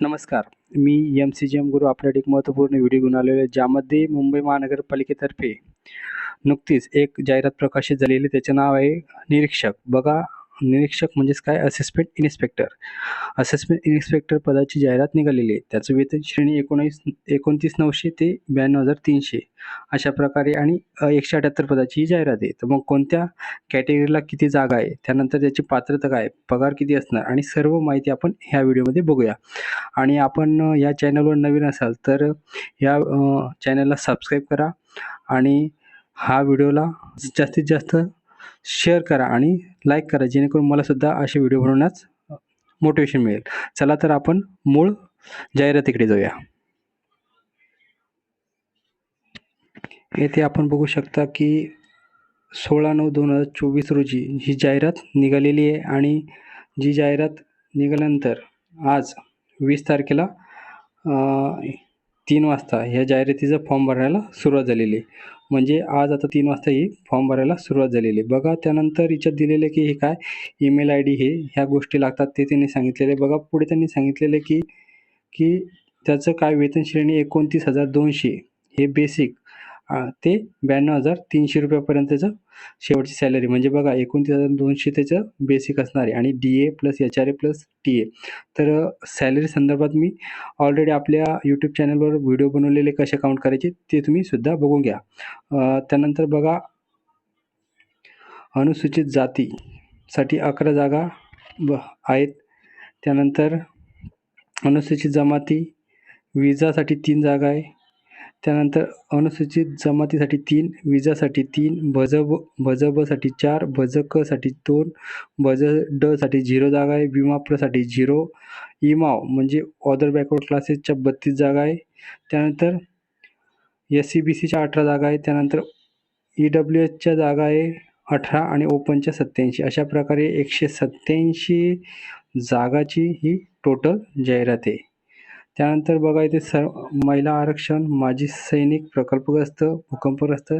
नमस्कार. मी M C G M Guru आपल्यासाठी एक महत्त्वपूर्ण व्हिडिओ घेऊन आलेलो आहे ज्यामध्ये मुंबई महानगरपालिकेतर्फे नुकतीच एक जाहिरात प्रकाशित झालेली त्याचे नाव आहे निरीक्षक. बघा निरीक्षक म्हणजेच काय? असेसमेंट इन्स्पेक्टर असेसमेंट इन्स्पेक्टर पदाची जाहिरात निघालेली आहे. त्याचं वेतन श्रेणी एकोणीस एकोणतीस नऊशे ते ब्याण्णव हजार तीनशे. अशा प्रकारे आणि एकशे अठ्याहत्तर पदाची ही जाहिरात आहे. तर मग कोणत्या कॅटेगरीला किती जागा आहे? त्यानंतर त्याची पात्रता काय? पगार किती असणार? आणि सर्व माहिती आपण ह्या व्हिडिओमध्ये बघूया. आणि आपण या चॅनलवर नवीन असाल तर या चॅनलला सबस्क्राईब करा. आणि हा व्हिडिओला जास्तीत जास्त शेअर करा आणि लाईक करा जेणेकरून मला सुद्धा असे व्हिडिओ बनवण्यास मोटिवेशन मिळेल. चला तर आपण मूळ जाहिरातीकडे जाऊया. येथे आपण बघू शकता की सोळा नऊ दोन हजार चोवीस रोजी ही जाहिरात निघालेली आहे आणि जी जाहिरात निघाल्यानंतर आज वीस तारखेला तीन वाजता ह्या जाहिरातीचा फॉर्म भरायला सुरुवात झालेली आहे. म्हणजे आज आता तीन वाजता ही फॉर्म भरायला सुरुवात झालेली आहे. बघा त्यानंतर हिच्यात दिलेलं आहे की हे काय? ईमेल आय डी हे ह्या गोष्टी लागतात ते त्यांनी सांगितलेले आहे. बघा पुढे त्यांनी सांगितलेलं आहे की की त्याचं काय वेतन श्रेणी एकोणतीस हजार दोनशे हे बेसिक ते ब्याण्णव हजार तीनशे रुपयापर्यंतचं शेवटची सॅलरी म्हणजे बघा एकोणतीस हजार दोनशे त्याचं बेसिक असणार आहे. आणि D A plus H R A plus T A तर सॅलरी संदर्भात मी ऑलरेडी आपल्या यूट्यूब चॅनलवर व्हिडिओ बनवलेले कसे काउंट करायचे ते तुम्ही सुद्धा बघून घ्या. त्यानंतर बघा अनुसूचित जातीसाठी अकरा जागा ब आहेत. त्यानंतर अनुसूचित जमाती विजासाठी तीन जागा आहे. त्यानंतर अनुसूचित जमातीसाठी तीन विजासाठी तीन भजब भजबसाठी चार भजकसाठी दोन भज डसाठी झिरो जागा आहे विमाप्रसाठी झिरो इमाव म्हणजे ऑदर बॅकवर्ड क्लासेसच्या बत्तीस जागा आहे. त्यानंतर एस सी बी सीच्या अठरा जागा आहे त्यानंतर ई डब्ल्यू एचच्या जागा आहे अठरा आणि ओपनच्या सत्याऐंशी अशा प्रकारे एकशे सत्याऐंशी जागाची ही टोटल जाहिरात आहे. त्यानंतर बघा इथे सर महिला आरक्षण माजी सैनिक प्रकल्पग्रस्त भूकंपग्रस्त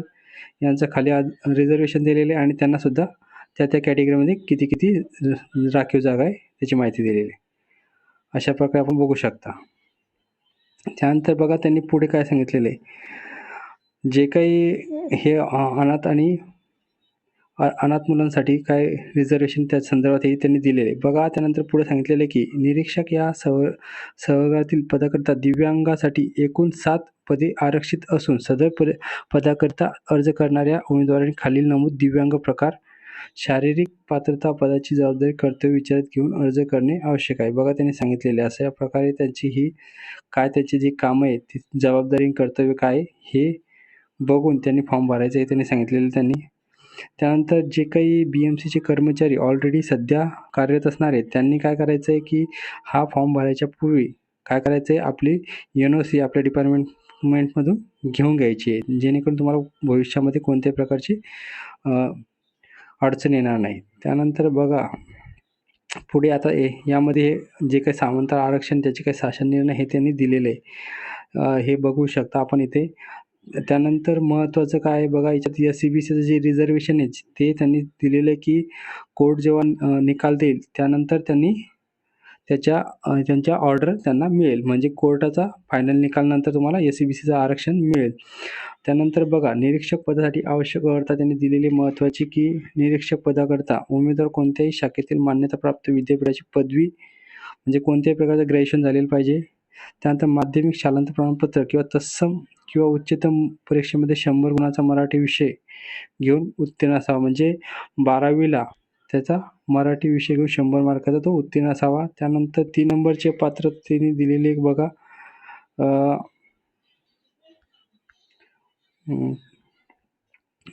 यांचं खाली आज रिझर्वेशन दिलेले आहे आणि त्यांनासुद्धा त्या त्या कॅटेगरीमध्ये किती किती राखीव जागा आहे त्याची माहिती दिलेली आहे. अशा प्रकारे आपण बघू शकता. त्यानंतर बघा त्यांनी पुढे काय सांगितलेलं आहे. जे काही हे अनाथ आणि अनाथ मुलांसाठी काय रिझर्वेशन त्या संदर्भातही त्यांनी दिलेले बघा त्यानंतर पुढे सांगितलेलं आहे की निरीक्षक या सव सहभागातील पदाकरता दिव्यांगासाठी एकूण सात पदे आरक्षित असून सदर पद पदाकरता अर्ज करणाऱ्या उमेदवारांनी खालील नमूद दिव्यांग प्रकार शारीरिक पात्रता पदाची जबाबदारी कर्तव्य विचारात घेऊन अर्ज करणे आवश्यक आहे बघा त्यांनी सांगितलेले आहे. अशा प्रकारे त्यांची ही काय त्याची जी कामं आहेत ती जबाबदारी कर्तव्य काय हे बघून त्यांनी फॉर्म भरायचं हे त्यांनी सांगितलेलं त्यांनी त्यानंतर जे काही बी एम सीचे कर्मचारी ऑलरेडी सध्या कार्यरत असणार आहेत त्यांनी काय करायचं आहे की हा फॉर्म भरायच्या पूर्वी काय करायचं आहे आपली एन ओ सी आपल्या डिपार्टमेंटमधून घेऊन घ्यायची आहे. जेणेकरून तुम्हाला भविष्यामध्ये कोणत्याही प्रकारची अडचण येणार नाही. त्यानंतर बघा पुढे आता ए यामध्ये जे काही सामंतर आरक्षण त्याचे काही शासन निर्णय हे त्यांनी दिलेले आहे. हे बघू शकता आपण इथे. त्यानंतर महत्त्वाचं काय आहे बघा याच्यात या सी बी सीचं जे रिझर्वेशन आहे ते त्यांनी दिलेलं आहे की कोर्ट जेव्हा निकाल देईल त्यानंतर त्यांनी त्याच्या त्यांच्या ऑर्डर त्यांना मिळेल. म्हणजे कोर्टाचा फायनल निकालनंतर तुम्हाला एस सी बी सीचं आरक्षण मिळेल. त्यानंतर बघा निरीक्षक पदासाठी आवश्यक अर्हता त्यांनी दिलेली महत्त्वाची की निरीक्षक पदाकरता उमेदवार कोणत्याही शाखेतील मान्यताप्राप्त विद्यापीठाची पदवी म्हणजे कोणत्याही प्रकारचं ग्रॅज्युएशन झालेलं पाहिजे. त्यानंतर माध्यमिक शालांत प्रमाणपत्र किंवा तत्सम किंवा उच्चतम परीक्षेमध्ये शंभर गुणाचा मराठी विषय घेऊन उत्तीर्ण असावा. म्हणजे बारावीला त्याचा मराठी विषय घेऊन शंभर मार्काचा तो उत्तीर्ण असावा. त्यानंतर तीन नंबरचे पात्र त्यांनी दिलेले एक बघा.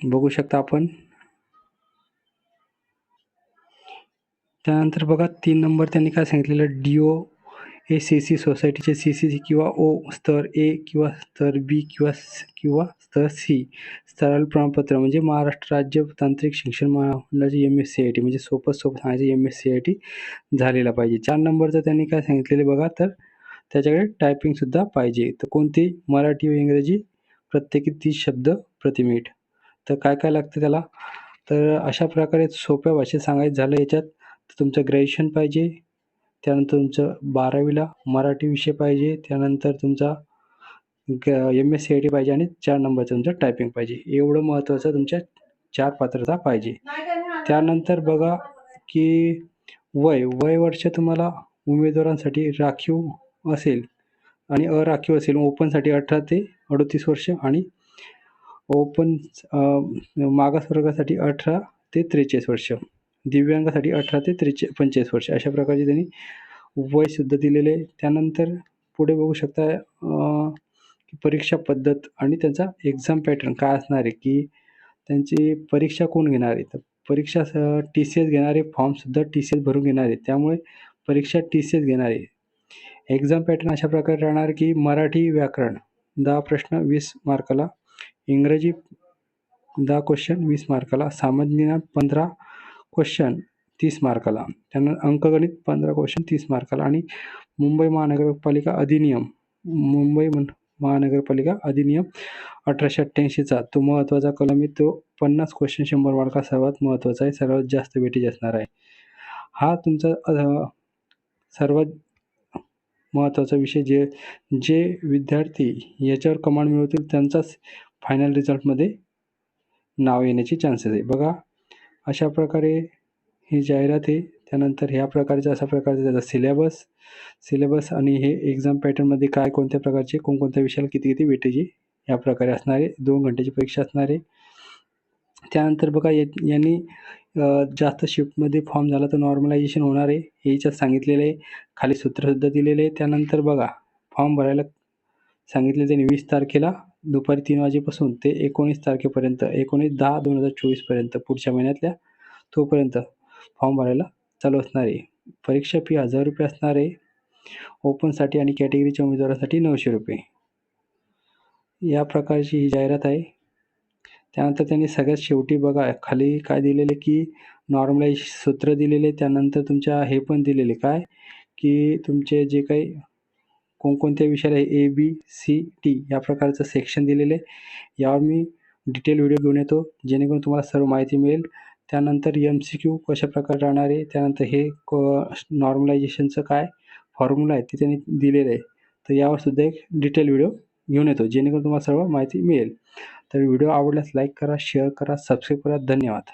बघू शकता आपण. त्यानंतर बघा तीन नंबर त्यांनी काय सांगितलेलं? D O A C C सोसायटीचे सी सी सी किंवा ओ स्तर ए किंवा स्तर बी किंवा किंवा स्तर सी स्तराल प्रमाणपत्र म्हणजे महाराष्ट्र राज्य तांत्रिक शिक्षण महामंडळाचे M S C I T म्हणजे सोपत सोबत सांगायचे M S C I T झालेला पाहिजे. चार नंबरचं त्यांनी काय सांगितलेले बघा तर त्याच्याकडे टायपिंगसुद्धा पाहिजे. तर कोणती? मराठी व इंग्रजी प्रत्येकी तीस शब्द प्रति मिनिट तर काय काय लागतं त्याला? तर अशा प्रकारे सोप्या भाषेत सांगायचं झालं याच्यात तुमचं ग्रॅज्युएशन पाहिजे. त्यानंतर तुमचं बारावीला मराठी विषय पाहिजे त्यानंतर तुमचा M S C I T पाहिजे आणि चार नंबरचं तुमचं टायपिंग पाहिजे. एवढं महत्त्वाचं तुमच्या चार पात्रता पाहिजे. त्यानंतर बघा की वय वय वर्ष तुम्हाला उमेदवारांसाठी राखीव असेल आणि अराखीव असेल. ओपनसाठी अठरा ते अडतीस वर्ष आणि ओपन मागासवर्गासाठी अठरा ते त्रेचाळीस वर्ष. दिव्यांगासाठी अठरा ते त्रेचे पंचेचाळीस वर्ष अशा प्रकारचे त्यांनी वयसुद्धा दिलेले आहे. त्यानंतर पुढे बघू शकता की परीक्षा पद्धत आणि त्यांचा एक्झाम पॅटर्न काय असणार आहे की त्यांची परीक्षा कोण घेणार आहे? तर परीक्षा टी सी एस घेणारे फॉर्मसुद्धा टी सी एस भरून घेणार आहे. त्यामुळे परीक्षा टी सी एस घेणार आहे. एक्झाम पॅटर्न अशा प्रकारे राहणार की मराठी व्याकरण दहा प्रश्न वीस मार्काला. इंग्रजी दहा क्वेश्चन वीस मार्काला. सामान्य ज्ञान पंधरा क्वेश्चन तीस मार्काला त्यानंतर अंकगणित पंधरा क्वेश्चन तीस मार्काला आणि मुंबई महानगरपालिका अधिनियम मुंबई महानगरपालिका अधिनियम अठराशे अठ्ठ्याऐंशीचा तो महत्त्वाचा कलम आहे. तो पन्नास क्वेश्चन शंभर मार्का सर्वात महत्त्वाचा आहे. सर्वात जास्त वेटेज असणार आहे. हा तुमचा सर्वात महत्त्वाचा विषय जे जे विद्यार्थी याच्यावर कमांड मिळवतील त्यांचाच फायनल रिझल्टमध्ये नाव येण्याचे चान्सेस आहे. बघा अशा प्रकारे ही जाहिरात आहे. त्यानंतर ह्या प्रकारचा अशा प्रकारचा त्याचा सिलेबस सिलेबस आणि हे एक्झाम पॅटर्नमध्ये काय कोणत्या प्रकारचे कोणकोणत्या विषयाला किती किती वेटेजी या प्रकारे असणारे दोन घंट्याची परीक्षा असणारे त्यानंतर बघा या यांनी जास्त शिफ्टमध्ये फॉर्म झाला तर नॉर्मलायझेशन होणार आहे. हे याच्यात सांगितलेलं आहे. खाली सूत्रसुद्धा दिलेले आहे. त्यानंतर बघा फॉर्म भरायला सांगितले त्यांनी वीस तारखेला दुपारी तीन वाजेपासून ते एकोणीस तारखेपर्यंत एकोणीस दहा दोन हजार चोवीसपर्यंत पुढच्या महिन्यातल्या तोपर्यंत फॉर्म भरायला चालू असणार आहे. परीक्षा फी हजार रुपये असणार आहे. ओपनसाठी आणि कॅटेगरीच्या उमेदवारासाठी नऊशे रुपये. या प्रकारची ही जाहिरात आहे. त्यानंतर त्यांनी सगळ्यात शेवटी बघा खाली काय दिलेले की नॉर्मलाइज सूत्र दिलेले त्यानंतर तुमच्या हे पण दिलेले काय की तुमचे जे काही कोणकोणत्या विषयाला ए बी सी टी या प्रकारचं सेक्शन दिलेलं आहे. यावर मी डिटेल व्हिडिओ घेऊन येतो. जेणेकरून तुम्हाला सर्व माहिती मिळेल. त्यानंतर एम सी क्यू कशा प्रकारे राहणार आहे? त्यानंतर हे क नॉर्मलायझेशनचं काय फॉर्म्युला आहे ते त्यांनी दिलेलं आहे. तर यावर सुद्धा एक डिटेल व्हिडिओ घेऊन येतो. जेणेकरून तुम्हाला सर्व माहिती मिळेल. तर व्हिडिओ आवडल्यास लाईक करा शेअर करा सबस्क्राईब करा. धन्यवाद.